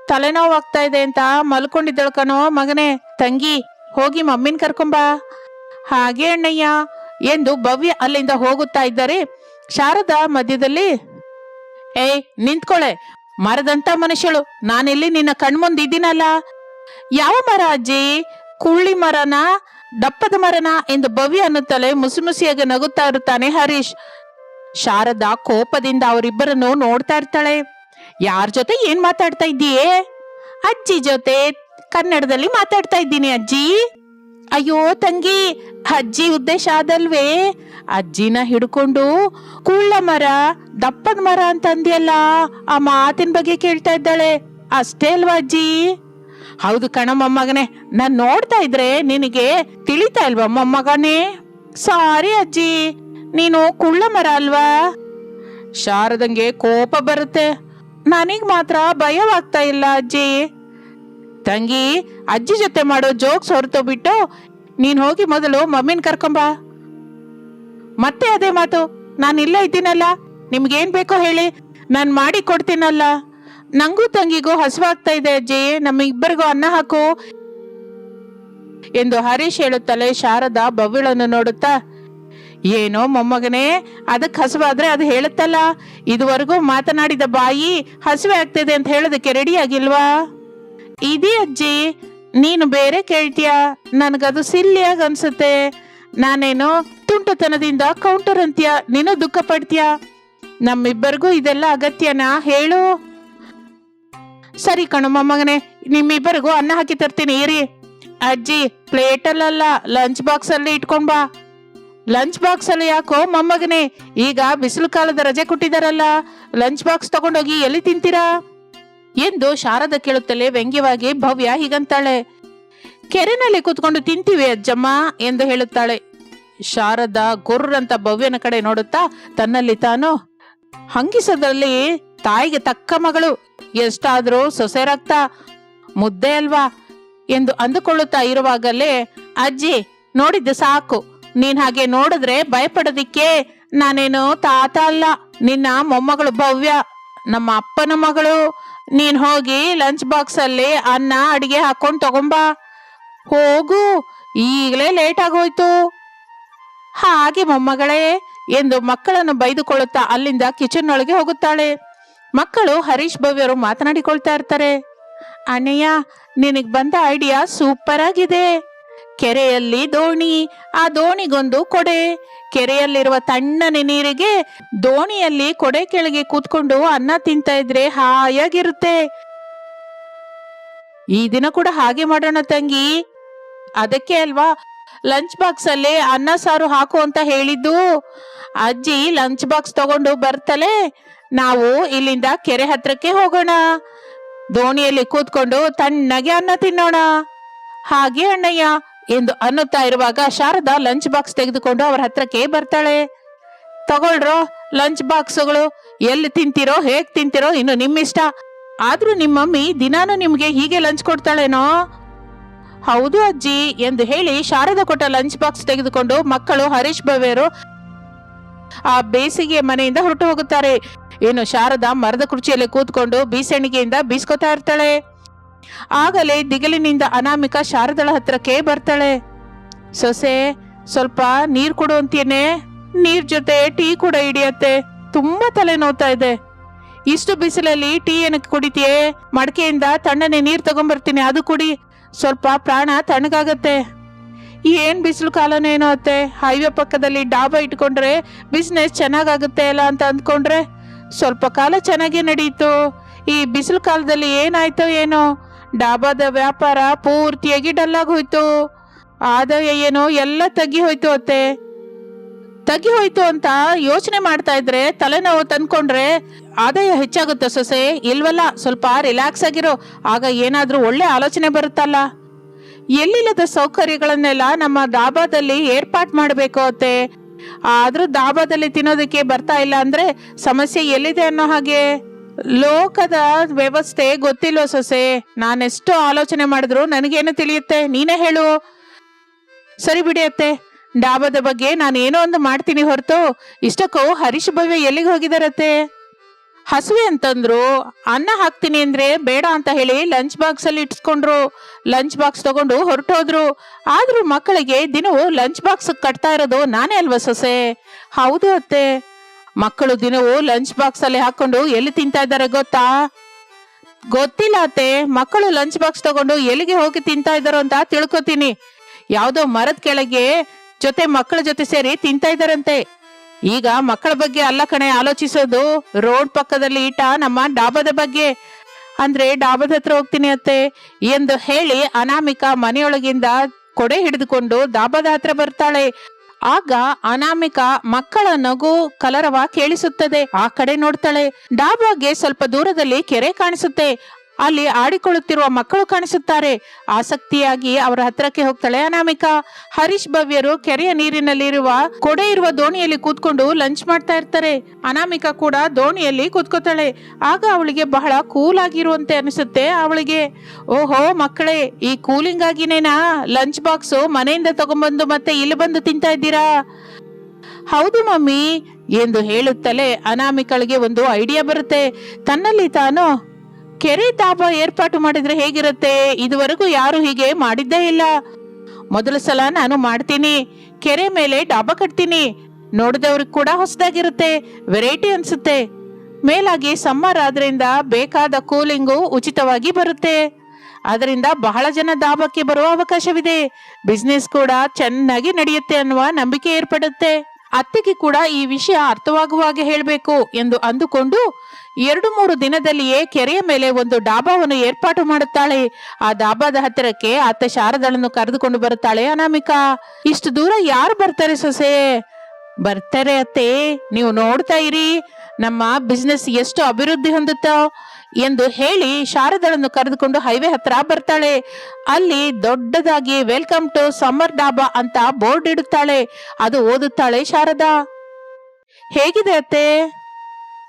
ತಲೆನೋವು ಆಗ್ತಾ ಇದೆ ಅಂತ ಮಲ್ಕೊಂಡಿದ್ದಳು ಕಣೋ ಮಗನೇ. ತಂಗಿ, ಹೋಗಿ ಮಮ್ಮಿನ ಕರ್ಕೊಂಬಾ ಹಾಗೆ ಅಣ್ಣಯ್ಯ. ಎಂದು ಭವ್ಯ ಅಲ್ಲಿಂದ ಹೋಗುತ್ತಾ ಇದ್ದರೆ. ಶಾರದಾ ಮಧ್ಯದಲ್ಲಿ, ಏಯ್, ನಿಂತ್ಕೊಳೆ. ಮರದಂತ ಮನುಷ್ಯಳು. ನಾನಿಲ್ಲಿ ನಿನ್ನ ಕಣ್ಮುಂದಿದ್ದೀನಲ್ಲ ಯಾವ ಮರ ಅಜ್ಜಿ? ಕುಳ್ಳಿ ಮರನ? ದಪ್ಪದ ಮರನ? ಎಂದು ಭವ್ಯ ಅನ್ನುತ್ತಲೇ ಮುಸಿಮುಸಿಯಾಗಿ ನಗುತ್ತಾ ಇರುತ್ತಾನೆ ಹರೀಶ್. ಶಾರದಾ ಕೋಪದಿಂದ ಅವರಿಬ್ಬರನ್ನು ನೋಡ್ತಾ ಇರ್ತಾಳೆ. ಯಾರ ಜೊತೆ ಏನ್ ಮಾತಾಡ್ತಾ ಇದ್ದೀಯೇ? ಅಜ್ಜಿ ಜೊತೆ ಕನ್ನಡದಲ್ಲಿ ಮಾತಾಡ್ತಾ ಇದ್ದೀನಿ, ಅಜ್ಜಿ. ಅಯ್ಯೋ ತಂಗಿ, ಅಜ್ಜಿ ಉದ್ದೇಶ ಅದಲ್ವೇ? ಅಜ್ಜಿನ ಹಿಡ್ಕೊಂಡು, ಕುಳ್ಳ ಮರ ದಪ್ಪದ ಮರ ಅಂತ ಅಂದ್ಯಲ್ಲ, ಆ ಮಾತಿನ ಬಗ್ಗೆ ಕೇಳ್ತಾ ಇದ್ದಾಳೆ. ಅಷ್ಟೇ ಅಲ್ವಾ ಅಜ್ಜಿ? ಹೌದು ಕಣ ಮೊಮ್ಮಗನೇ, ನಾನ್ ನೋಡ್ತಾ ಇದ್ರೆ ನಿನಗೆ ತಿಳಿತಾ ಇಲ್ವಾ ಮೊಮ್ಮಗನೇ? ಸಾರಿ ಅಜ್ಜಿ, ನೀನು ಕುಳ್ಳ ಮರ ಅಲ್ವಾ? ಶಾರದಂಗೆ ಕೋಪ ಬರುತ್ತೆ. ನನಗ್ ಮಾತ್ರ ಭಯವಾಗ್ತಾ ಇಲ್ಲ, ಅಜ್ಜಿ. ತಂಗಿ, ಅಜ್ಜಿ ಜೊತೆ ಮಾಡೋ ಜೋಕ್ಸ್ ಬಿಟ್ಟು ನೀನು ಹೋಗಿ ಮೊದಲು ಮಮ್ಮಿನ ಕರ್ಕೊಂಬ ಮತ್ತೆ ಅದೇ ಮಾತು, ನಾನು ಇಲ್ಲೇ ಇದ್ದೀನಲ್ಲ, ನಿಮ್ಗೇನ್ ಬೇಕೋ ಹೇಳಿ, ನಾನು ಮಾಡಿ ಕೊಡ್ತೀನಲ್ಲ. ನಂಗೂ ತಂಗಿಗೂ ಹಸುವಾಗ್ತಾ ಇದೆ, ಅಜ್ಜಿ. ನಮ್ಮಿಬ್ಬರಿಗೂ ಅನ್ನ ಹಾಕು. ಎಂದು ಹರೀಶ್ ಹೇಳುತ್ತಲೇ ಶಾರದಾ ಬವಿಳನ್ನು ನೋಡುತ್ತಾ ಏನೋ ಮೊಮ್ಮಗನೇ ಅದಕ್ಕೆ ಹಸುವಾದ್ರೆ ಅದು ಹೇಳುತ್ತಲ್ಲ? ಇದುವರೆಗೂ ಮಾತನಾಡಿದ ಬಾಯಿ ಹಸುವೆ ಆಗ್ತಿದೆ ಅಂತ ಹೇಳೋದಕ್ಕೆ ರೆಡಿ ಆಗಿಲ್ವಾ? ಇದಿ ಅಜ್ಜಿ, ನೀನು ಬೇರೆ ಕೇಳ್ತೀಯ? ನನಗದು ಸಿಲ್ಲಿಯಾಗಿ ಅನ್ಸುತ್ತೆ. ನಾನೇನು ತುಂಟತನದಿಂದ ಕೌಂಟರ್ ಅಂತೀಯ, ನೀನು ದುಃಖ ಪಡ್ತೀಯ? ನಮ್ಮಿಬ್ಬರಿಗೂ ಇದೆಲ್ಲ ಅಗತ್ಯನಾ? ಹೇಳು. ಸರಿ ಕಣು ಮೊಮ್ಮಗನೇ, ನಿಮ್ಮಿಬ್ಬರಿಗೂ ಅನ್ನ ಹಾಕಿ ತರ್ತೀನಿ, ಇರಿ. ಅಜ್ಜಿ ಪ್ಲೇಟಲ್ಲ ಲಂಚ್ ಬಾಕ್ಸ್ ಅಲ್ಲಿ ಬಾ. ಲಂಚ್ ಬಾಕ್ಸ್ ಅಲ್ಲಿ ಯಾಕೋ ಮೊಮ್ಮಗನೇ, ಈಗ ಬಿಸಿಲು ಕಾಲದ ರಜೆ ಕೊಟ್ಟಿದಾರಲ್ಲ ಲಂಚ್ ಬಾಕ್ಸ್ ತಗೊಂಡೋಗಿ ಎಲ್ಲಿ ತಿಂತೀರಾ? ಎಂದು ಶಾರದ ಕೇಳುತ್ತಲೇ ವ್ಯಂಗ್ಯವಾಗಿ ಭವ್ಯ ಹೀಗಂತಾಳೆ. ಕೆರೆನಲ್ಲಿ ಕೂತ್ಕೊಂಡು ತಿಂತೀವಿ ಅಜ್ಜಮ್ಮ ಎಂದು ಹೇಳುತ್ತಾಳೆ. ಶಾರದ ಗುರ್ರಂತ ಭವ್ಯನ ಕಡೆ ನೋಡುತ್ತಾ ತನ್ನಲ್ಲಿ ತಾನು ಹಂಗಿಸದಲ್ಲಿ ತಾಯಿಗೆ ತಕ್ಕ ಮಗಳು, ಎಷ್ಟಾದ್ರೂ ಸೊಸೆ ರಕ್ತ ಮುದ್ದೆ ಅಲ್ವಾ? ಎಂದು ಅಂದುಕೊಳ್ಳುತ್ತಾ ಇರುವಾಗಲೇ, ಅಜ್ಜಿ, ನೋಡಿದ್ದು ಸಾಕು. ನೀನ್ ಹಾಗೆ ನೋಡಿದ್ರೆ ಭಯಪಡೋದಿಕ್ಕೆ ನಾನೇನು ತಾತ ಅಲ್ಲ. ನಿನ್ನ ಮೊಮ್ಮಗಳು ಭವ್ಯ, ನಮ್ಮ ಅಪ್ಪನ ಮಗಳು. ನೀನ್ ಹೋಗಿ ಲಂಚ್ ಬಾಕ್ಸ್ ಅಲ್ಲಿ ಅನ್ನ, ಅಡಿಗೆ ಹಾಕೊಂಡ್ ತಗೊಂಬಾ. ಹೋಗು, ಈಗಲೇ ಲೇಟ್ ಆಗೋಯ್ತು. ಹಾಗೆ ಮೊಮ್ಮಗಳೇ, ಎಂದು ಮಕ್ಕಳನ್ನು ಬೈದುಕೊಳ್ಳುತ್ತಾ ಅಲ್ಲಿಂದ ಕಿಚನ್ ಒಳಗೆ ಹೋಗುತ್ತಾಳೆ. ಮಕ್ಕಳು ಹರೀಶ್ ಭವ್ಯರು ಮಾತನಾಡಿಕೊಳ್ತಾ ಇರ್ತಾರೆ, ಅಣ್ಣಯ್ಯ, ನಿನಗೆ ಬಂದ ಐಡಿಯಾ ಸೂಪರ್ ಆಗಿದೆ. ಕೆರೆಯಲ್ಲಿ ದೋಣಿ, ಆ ದೋಣಿಗೊಂದು ಕೊಡೆ. ಕೆರೆಯಲ್ಲಿರುವ ತಣ್ಣನೆ ನೀರಿಗೆ ದೋಣಿಯಲ್ಲಿ ಕೊಡೆ ಕೆಳಗೆ ಕೂತ್ಕೊಂಡು ಅನ್ನ ತಿಂತ ಇದ್ರೆ ಹಾಯಾಗಿರುತ್ತೆ. ಈ ದಿನ ಕೂಡ ಹಾಗೆ ಮಾಡೋಣ ತಂಗಿ. ಅದಕ್ಕೆ ಅಲ್ವಾ ಲಂಚ್ ಬಾಕ್ಸ್ ಅಲ್ಲಿ ಅನ್ನ ಸಾರು ಹಾಕು ಅಂತ ಹೇಳಿದ್ದು. ಅಜ್ಜಿ ಲಂಚ್ ಬಾಕ್ಸ್ ತಗೊಂಡು ಬರ್ತಲೆ, ನಾವು ಇಲ್ಲಿಂದ ಕೆರೆ ಹತ್ರಕ್ಕೆ ಹೋಗೋಣ. ದೋಣಿಯಲ್ಲಿ ಕೂತ್ಕೊಂಡು ತಣ್ಣಗೆ ಅನ್ನ ತಿನ್ನೋಣ. ಹಾಗೆ ಅಣ್ಣಯ್ಯ. ಎಂದು ಅನ್ನುತ್ತಾ ಇರುವಾಗ ಶಾರದಾ ಲಂಚ್ ಬಾಕ್ಸ್ ತೆಗೆದುಕೊಂಡು ಅವರ ಹತ್ರಕ್ಕೆ ಬರ್ತಾಳೆ. ತಗೊಳ್ರೋ ಲಂಚ್ ಬಾಕ್ಸ್ಗಳು ಎಲ್ಲಿ ತಿಂತಿರೋ, ಹೇಗ್ ತಿಂತಿರೋ ಇನ್ನು ನಿಮ್ಮಿಷ್ಟ. ಆದ್ರೂ ನಿಮ್ಮ ಮಮ್ಮಿ ದಿನಾನು ನಿಮ್ಗೆ ಹೀಗೆ ಲಂಚ್ ಕೊಡ್ತಾಳೇನೋ? ಹೌದು ಅಜ್ಜಿ, ಎಂದು ಹೇಳಿ ಶಾರದಾ ಕೊಟ್ಟ ಲಂಚ್ ಬಾಕ್ಸ್ ತೆಗೆದುಕೊಂಡು ಮಕ್ಕಳು ಹರೀಶ್ ಭವ್ಯರು ಆ ಬೇಸಿಗೆ ಮನೆಯಿಂದ ಹೊರಟು ಹೋಗುತ್ತಾರೆ. ಇನ್ನು ಶಾರದಾ ಮರದ ಕುರ್ಚಿಯಲ್ಲಿ ಕೂತ್ಕೊಂಡು ಬೀಸಣಿಗೆಯಿಂದ ಬೀಸ್ಕೊತಾ ಇರ್ತಾಳೆ. ಆಗಲೇ ದಿಗಲಿನಿಂದ ಅನಾಮಿಕ ಶಾರದಳ ಹತ್ರಕ್ಕೆ ಬರ್ತಾಳೆ. ಸೊಸೆ, ಸ್ವಲ್ಪ ನೀರ್ ಕೊಡು ಅಂತೀನೆ ನೀರ್ ಜೊತೆ ಟೀ ಕೂಡ ಹಿಡಿಯತ್ತೆ. ತುಂಬಾ ತಲೆ ನೋವ್ತಾ ಇದೆ. ಇಷ್ಟು ಬಿಸಿಲಲ್ಲಿ ಟೀ ಏನಕ್ಕೆ ಕುಡಿತೀಯೇ? ಮಡಕೆಯಿಂದ ತಣ್ಣನೆ ನೀರ್ ತಗೊಂಬರ್ತೀನಿ, ಅದು ಕುಡಿ. ಸ್ವಲ್ಪ ಪ್ರಾಣ ತಣ್ಣಗಾಗತ್ತೆ. ಏನ್ ಬಿಸಿಲು ಕಾಲನೇನೋ ಅತ್ತೆ? ಹೈವೇ ಪಕ್ಕದಲ್ಲಿ ಡಾಬಾ ಇಟ್ಕೊಂಡ್ರೆ ಬಿಸ್ನೆಸ್ ಚೆನ್ನಾಗಾಗುತ್ತೆ ಅಲ್ಲ ಅಂತ ಅಂದ್ಕೊಂಡ್ರೆ ಸ್ವಲ್ಪ ಕಾಲ ಚೆನ್ನಾಗೇ ನಡೀತು. ಈ ಬಿಸಿಲು ಕಾಲದಲ್ಲಿ ಏನಾಯ್ತೋ ಏನೋ? ಡಾಬಾದ ವ್ಯಾಪಾರ ಪೂರ್ತಿಯಾಗಿ ಡಲ್ಲಾಗಿ ಹೋಯ್ತು ಆದಾಯ ಏನೋ ಎಲ್ಲ ತಗ್ಗಿ ಹೋಯ್ತು ಅತ್ತೆ. ತಗ್ಗಿ ಹೋಯ್ತು ಅಂತ ಯೋಚನೆ ಮಾಡ್ತಾ ಇದ್ರೆ ತಲೆನೋವು ತಂದ್ಕೊಂಡ್ರೆ ಆದಾಯ ಹೆಚ್ಚಾಗುತ್ತೆ ಸೊಸೆ? ಇಲ್ವಲ್ಲ, ಸ್ವಲ್ಪ ರಿಲ್ಯಾಕ್ಸ್ ಆಗಿರೋ, ಆಗ ಏನಾದ್ರೂ ಒಳ್ಳೆ ಆಲೋಚನೆ ಬರುತ್ತಲ್ಲ? ಎಲ್ಲಿಲ್ಲದ ಸೌಕರ್ಯಗಳನ್ನೆಲ್ಲ ನಮ್ಮ ಡಾಬಾದಲ್ಲಿ ಏರ್ಪಾಟ್ ಮಾಡಬೇಕು ಅತ್ತೆ. ಆದ್ರೂ ಡಾಬಾದಲ್ಲಿ ತಿನ್ನೋದಕ್ಕೆ ಬರ್ತಾ ಇಲ್ಲ ಅಂದ್ರೆ ಸಮಸ್ಯೆ ಎಲ್ಲಿದೆ ಅನ್ನೋ ಹಾಗೆ. ಲೋಕದ ವ್ಯವಸ್ಥೆ ಗೊತ್ತಿಲ್ಲ ಸೊಸೆ? ನಾನೆಷ್ಟು ಆಲೋಚನೆ ಮಾಡಿದ್ರು ನನಗೇನು ತಿಳಿಯುತ್ತೆ? ನೀನೇ ಹೇಳು. ಸರಿ ಬಿಡಿ ಅತ್ತೆ. ಡಾಬಾದ ಬಗ್ಗೆ ನಾನು ಏನೋ ಒಂದು ಮಾಡ್ತೀನಿ ಹೊರತು. ಇಷ್ಟಕ್ಕೂ ಹರೀಶ್ ಭವ್ಯ ಎಲ್ಲಿಗೆ ಹೋಗಿದಾರತ್ತೆ ಹಸುವೆ ಅಂತಂದ್ರು, ಅನ್ನ ಹಾಕ್ತೀನಿ ಅಂದ್ರೆ ಬೇಡ ಅಂತ ಹೇಳಿ ಲಂಚ್ ಬಾಕ್ಸ್ ಅಲ್ಲಿ ಇಟ್ಸ್ಕೊಂಡ್ರು. ಲಂಚ್ ಬಾಕ್ಸ್ ತಗೊಂಡು ಹೊರಟೋದ್ರು. ಆದ್ರೂ ಮಕ್ಕಳಿಗೆ ದಿನವೂ ಲಂಚ್ ಬಾಕ್ಸ್ ಕಟ್ತಾ ಇರೋದು ನಾನೇ ಅಲ್ವಾ ಸೊಸೆ? ಹೌದು ಅತ್ತೆ. ಮಕ್ಕಳು ದಿನವೂ ಲಂಚ್ ಬಾಕ್ಸ್ ಅಲ್ಲಿ ಹಾಕೊಂಡು ಎಲ್ಲಿ ತಿಂತಾ ಇದ್ದಾರೆ ಗೊತ್ತಾ? ಗೊತ್ತಿಲ್ಲ ಅತ್ತೆ. ಮಕ್ಕಳು ಲಂಚ್ ಬಾಕ್ಸ್ ತಗೊಂಡು ಎಲ್ಲಿಗೆ ಹೋಗಿ ತಿಂತಾ ಇದ್ದಾರೋ ಅಂತ ತಿಳ್ಕೊತೀನಿ. ಯಾವ್ದೋ ಮರದ ಕೆಳಗೆ ಜೊತೆ ಮಕ್ಕಳ ಜೊತೆ ಸೇರಿ ತಿಂತಾ ಇದ್ದಾರಂತೆ. ಈಗ ಮಕ್ಕಳ ಬಗ್ಗೆ ಅಲ್ಲ ಕಣೆ, ಆಲೋಚಿಸೋದು. ರೋಡ್ ಪಕ್ಕದಲ್ಲಿ ಇಟ್ಟ ನಮ್ಮ ಡಾಬಾದ ಬಗ್ಗೆ. ಅಂದ್ರೆ ಡಾಬಾದ ಹತ್ರ ಹೋಗ್ತೀನಿ ಅತ್ತೆ ಎಂದು ಹೇಳಿ ಅನಾಮಿಕ ಮನೆಯೊಳಗಿಂದ ಕೊಡೆ ಹಿಡಿದುಕೊಂಡು ಡಾಬಾದ ಹತ್ರ ಬರ್ತಾಳೆ. ಆಗ ಅನಾಮಿಕ ಮಕ್ಕಳ ನಗು ಕಲರವ ಕೇಳಿಸುತ್ತದೆ. ಆ ಕಡೆ ನೋಡ್ತಾಳೆ. ಡಾಬಾಗೆ ಸ್ವಲ್ಪ ದೂರದಲ್ಲಿ ಕೆರೆ ಕಾಣಿಸುತ್ತೆ. ಅಲ್ಲಿ ಆಡಿಕೊಳ್ಳುತ್ತಿರುವ ಮಕ್ಕಳು ಕಾಣಿಸುತ್ತಾರೆ. ಆಸಕ್ತಿಯಾಗಿ ಅವರ ಹತ್ರಕ್ಕೆ ಹೋಗ್ತಾಳೆ ಅನಾಮಿಕಾ. ಹರೀಶ್ ಭವ್ಯರು ಕೆರೆಯ ನೀರಿನಲ್ಲಿರುವ ಕೊಡೆ ಇರುವ ದೋಣಿಯಲ್ಲಿ ಕೂತ್ಕೊಂಡು ಲಂಚ್ ಮಾಡ್ತಾ ಇರ್ತಾರೆ. ಅನಾಮಿಕಾ ಕೂಡ ದೋಣಿಯಲ್ಲಿ ಕೂತ್ಕೋತಾಳೆ. ಆಗ ಅವಳಿಗೆ ಬಹಳ ಕೂಲ್ ಆಗಿರುವಂತೆ ಅನಿಸುತ್ತೆ ಅವಳಿಗೆ. ಓಹೋ ಮಕ್ಕಳೇ, ಈ ಕೂಲಿಂಗ್ ಆಗಿನೇನಾ? ಲಂಚ್ ಬಾಕ್ಸ್ ಮನೆಯಿಂದ ತಗೊಂಡ್ಬಂದು ಮತ್ತೆ ಇಲ್ಲಿ ಬಂದು ತಿಂತಾ ಇದ್ದೀರಾ? ಹೌದು ಮಮ್ಮಿ, ಎಂದು ಹೇಳುತ್ತಲೇ ಅನಾಮಿಕಳಿಗೆ ಒಂದು ಐಡಿಯಾ ಬರುತ್ತೆ. ತನ್ನಲ್ಲಿ ತಾನು ಕೆರೆ ತಾಪ ಏರ್ಪಾಟು ಮಾಡಿದ್ರೆ ಹೇಗಿರುತ್ತೆ? ಇದುವರೆಗೂ ಯಾರು ಹೀಗೆ ಮಾಡಿದ್ದೇ ಇಲ್ಲ. ಮೊದಲ ಸಲ ನಾನು ಮಾಡ್ತೀನಿ. ಕೆರೆ ಮೇಲೆ ಡಾಬ ಕಟ್ತೀನಿ. ನೋಡಿದವ್ರಿಗೆ ಕೂಡ ಹೊಸದಾಗಿರುತ್ತೆ. ವೆರೈಟಿ ಅನ್ಸುತ್ತೆ. ಮೇಲಾಗಿ ಸಮ್ಮರ್ ಆದ್ರಿಂದ ಬೇಕಾದ ಕೂಲಿಂಗು ಉಚಿತವಾಗಿ ಬರುತ್ತೆ. ಅದರಿಂದ ಬಹಳ ಜನ ದಾಬಕ್ಕೆ ಬರುವ ಅವಕಾಶವಿದೆ. ಬಿಸ್ನೆಸ್ ಕೂಡ ಚೆನ್ನಾಗಿ ನಡೆಯುತ್ತೆ ಅನ್ನುವ ನಂಬಿಕೆ ಏರ್ಪಡುತ್ತೆ. ಅತ್ತೆಗೆ ಕೂಡ ಈ ವಿಷಯ ಅರ್ಥವಾಗುವ ಹಾಗೆ ಹೇಳಬೇಕು ಎಂದು ಅಂದುಕೊಂಡು ಎರಡು ಮೂರು ದಿನದಲ್ಲಿಯೇ ಕೆರೆಯ ಮೇಲೆ ಒಂದು ಡಾಬಾವನ್ನು ಏರ್ಪಾಟು ಮಾಡುತ್ತಾಳೆ. ಆ ಡಾಬಾದ ಹತ್ತಿರಕ್ಕೆ ಅತ್ತ ಶಾರದಳನ್ನು ಕರೆದುಕೊಂಡು ಬರುತ್ತಾಳೆ. ಅನಾಮಿಕಾ, ಇಷ್ಟು ದೂರ ಯಾರು ಬರ್ತಾರೆ ಸೊಸೆ? ಬರ್ತಾರೆ ಅತ್ತೆ, ನೀವು ನೋಡ್ತಾ ಇರಿ. ನಮ್ಮ ಬಿಸ್ನೆಸ್ ಎಷ್ಟು ಅಭಿವೃದ್ಧಿ ಹೊಂದುತ್ತೋ ಎಂದು ಹೇಳಿ ಶಾರದಳನ್ನು ಕರೆದುಕೊಂಡು ಹೈವೇ ಹತ್ರ ಬರ್ತಾಳೆ. ಅಲ್ಲಿ ದೊಡ್ಡದಾಗಿ ವೆಲ್ಕಮ್ ಟು ಸಮ್ಮರ್ ಡಾಬಾ ಅಂತ ಬೋರ್ಡ್ ಇಡುತ್ತಾಳೆ. ಅದು ಓದುತ್ತಾಳೆ ಶಾರದಾ. ಹೇಗಿದೆ ಅತ್ತೆ?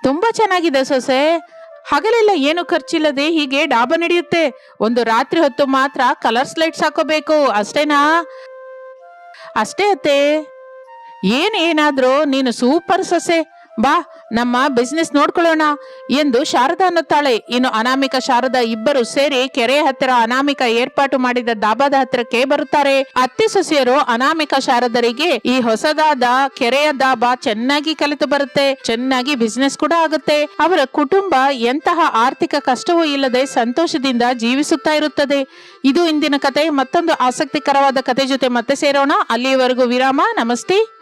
ತುಂಬಾ ಚೆನ್ನಾಗಿದೆ ಸೊಸೆ. ಹಗಲೆಲ್ಲ ಏನು ಖರ್ಚಿಲ್ಲದೆ ಹೀಗೆ ಡಾಬಾ ನಡೆಯುತ್ತೆ. ಒಂದು ರಾತ್ರಿ ಹೊತ್ತು ಮಾತ್ರ ಕಲರ್ಸ್ ಲೈಟ್ಸ್ ಹಾಕೋಬೇಕು, ಅಷ್ಟೇನಾ? ಅಷ್ಟೇ ಅತ್ತೆ. ಏನ್ ಏನಾದ್ರೂ, ನೀನು ಸೂಪರ್ ಸೊಸೆ. ಬಾ ನಮ್ಮ ಬಿಸ್ನೆಸ್ ನೋಡ್ಕೊಳ್ಳೋಣ ಎಂದು ಶಾರದಾ ಅನ್ನುತ್ತಾಳೆ. ಇನ್ನು ಅನಾಮಿಕ ಶಾರದಾ ಇಬ್ಬರು ಸೇರಿ ಕೆರೆಯ ಹತ್ತಿರ ಅನಾಮಿಕ ಏರ್ಪಾಟು ಮಾಡಿದ ದಾಬಾದ ಹತ್ತಿರಕ್ಕೆ ಬರುತ್ತಾರೆ. ಅತ್ತೆ ಸೊಸೆಯರು ಅನಾಮಿಕ ಶಾರದರಿಗೆ ಈ ಹೊಸದಾದ ಕೆರೆಯ ದಾಬಾ ಚೆನ್ನಾಗಿ ಕಲಿತು ಬರುತ್ತೆ, ಚೆನ್ನಾಗಿ ಬಿಸ್ನೆಸ್ ಕೂಡ ಆಗುತ್ತೆ. ಅವರ ಕುಟುಂಬ ಎಂತಹ ಆರ್ಥಿಕ ಕಷ್ಟವೂ ಇಲ್ಲದೆ ಸಂತೋಷದಿಂದ ಜೀವಿಸುತ್ತಾ ಇರುತ್ತದೆ. ಇದು ಇಂದಿನ ಕತೆ. ಮತ್ತೊಂದು ಆಸಕ್ತಿಕರವಾದ ಕತೆ ಜೊತೆ ಮತ್ತೆ ಸೇರೋಣ. ಅಲ್ಲಿಯವರೆಗೂ ವಿರಾಮ. ನಮಸ್ತೆ.